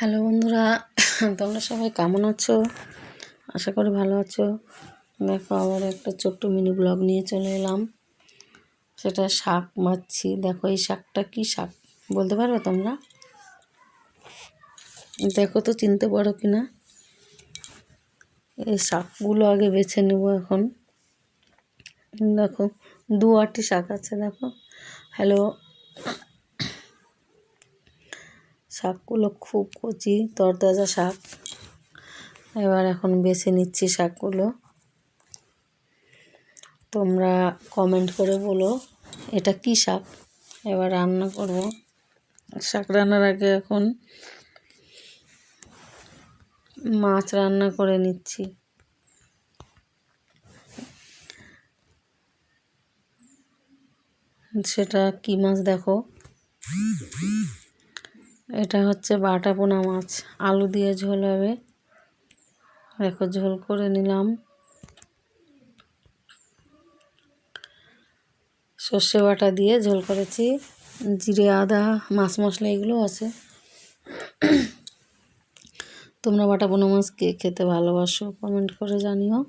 Hello বন্ধুরা, তোমরা সবাই কেমন আছো? আশা করি ভালো আছো। দেখো, আবার একটা ছোট্ট মিনি ব্লগ নিয়ে চলে এলাম। সেটা শাক মারছি। দেখো, এই শাকটা কি শাক? বলতে পারবে তোমরা? দেখো তো, চিনতে পারো কি না এই শাকগুলো আগে বেছে নেব এখন। দেখো, দু আটটি শাক আছে, দেখো। হ্যালো শাকগুলো খুব কচি, তরতাজা শাক। এবার এখন বেছে নিচ্ছি শাকগুলো। তোমরা কমেন্ট করে বলো, এটা কি শাক? এবার রান্না করব। শাক রান্নার আগে এখন মাছ রান্না করে নিচ্ছি। সেটা কি মাছ দেখো? এটা হচ্ছে বাটা পোনা মাছ। আলু দিয়ে ঝোল হবে। দেখো, ঝোল করে নিলাম। সর্ষে বাটা দিয়ে ঝোল করেছি। জিরে, আদা, মাছ মশলা এগুলো আছে। তোমরা বাটা পোনা মাছ কে খেতে ভালোবাসো কমেন্ট করে জানিও।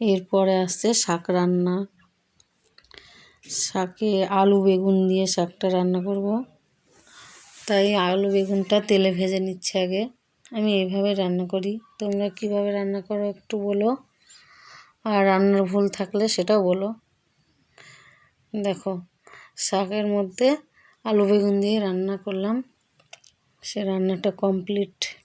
এরপরে আসছে শাক রান্না। শাকে আলু, বেগুন দিয়ে শাকটা রান্না করব। তাই আলু, বেগুনটা তেলে ভেজে নিচ্ছে আগে। আমি এইভাবে রান্না করি। তোমরা কীভাবে রান্না করো একটু বলো। আর রান্নার ভুল থাকলে সেটাও বলো। দেখো, শাকের মধ্যে আলু, বেগুন দিয়ে রান্না করলাম। সে রান্নাটা কমপ্লিট।